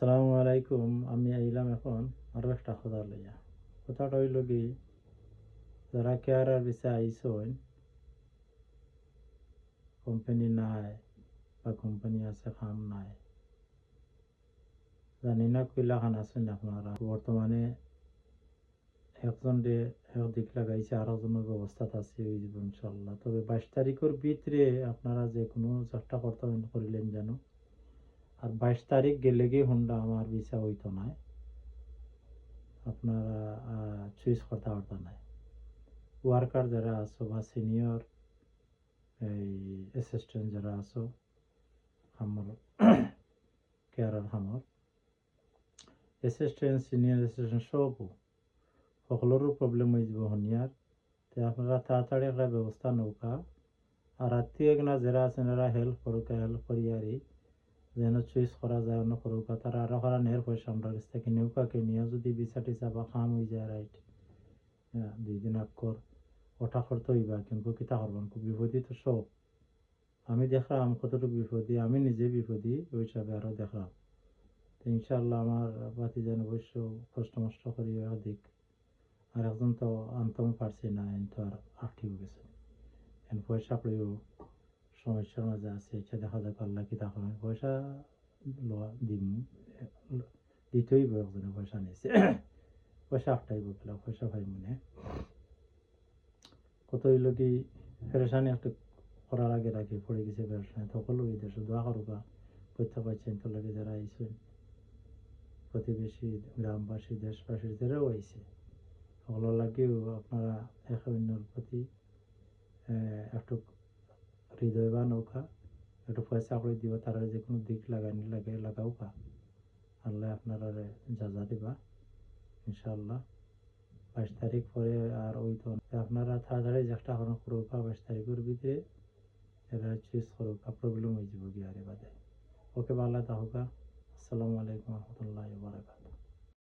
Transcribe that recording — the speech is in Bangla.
আসসালামু আলাইকুম, আমি আইলাম এখন আরও একটা কথা লইয়া কথাটা হইল কি, যারা কেয়ারার বিষয়ে আইসন কোম্পানি নাই বা কোম্পানি আছে কাম নাই। জানি না কইলা খান আছেন আপনারা। বর্তমানে একজন ডে দিক লাগাইছে আর একজনের ব্যবস্থাত আছে যাব ইনশাল্লাহ তবে বাইশ তারিখের ভিতরে আপনারা যে কোনো চেষ্টা করতে করিলেন জানো আর বাইশ তারিখ গেলে গিয়ে হুন্ডা আমার ভিসা হইতো নাই আপনারা চুইস করতে পারতো নাই ওয়ার্কার যারা আছো বা সিনিয়র এই অ্যাসিস্ট্যান্ট যারা আছো, আমার কেয়ারার আমার অ্যাসিস্ট্যান্ট সিনিয়র অ্যাসিস্ট্যান্ট সবও সকলেরও প্রবলেম হয়ে যাব হনিয়ার। তো আপনারা তাড়াতাড়ি একটা ব্যবস্থা নৌকা আর আত্মীয় না যারা আছেন, এরা হেল্প করুক হেল্প করি আরই যেন চুইস করা যায়, অন্য করুক তারা আরও করা নের পয়সা আমরা কাছ থেকে নৌকাকে নিয়ে? যদি বিচা টিসা বা খাম হয়ে যায় রাইট হ্যাঁ দুই দিন আকর ওটা করতে হইবা, কিন্তু কিতা করবেন? খুব বিপদী তো সব। আমি দেখলাম, কতটুকু বিপদী আমি নিজে বিপদী ওই হিসাবে আরও দেখলাম। তো ইনশাল্লাহ আমার বাতি যেন অবশ্য কষ্ট মষ্ট করি অধিক আর একজন তো আনতেও পারছি না, এন তো আর আটকেও গেছে। এন পয়সা পেয়েও সমস্যার মাঝে আছে এটা দেখা যাক আল্লাহ কি তা করেন পয়সা লওয়া দিম, দিতেই একজনে পয়সা নিয়েছে পয়সা আটটাই বলছিল পয়সা ভাই মনে কত হইল কি, ফেরেশানি একটা করার আগে রাখি পড়ে গেছে ফেরেশানি সকল ওই দেশে দোয়া করুকা পাচ্ছেন তো লাগে যারা আইসেন প্রতিবেশী, গ্রামবাসী দেশবাসী যারাও আইছে। সকলের লাগেও আপনারা এক অন্যর প্রতি একটু হৃদয় বা নৌকা, একটু পয়সা করে দিব, তারা যে কোনো দিক লাগানি লাগে লাগাও কা আল্লাহ আপনারা যা যা দিবা ইনশাল্লাহ বাইশ তারিখ পরে আর ওই তো আপনারা তাড়াতাড়ি চেষ্টা করেন করুকা বাইশ তারিখের ভিতরে, এরা চুজ করুকা প্রবলেম হয়ে যাব গিয়ে বাদে। ওকে ভালো থাকুকা আসসালামু আলাইকুম রহমতুল্লাহ বারাকাত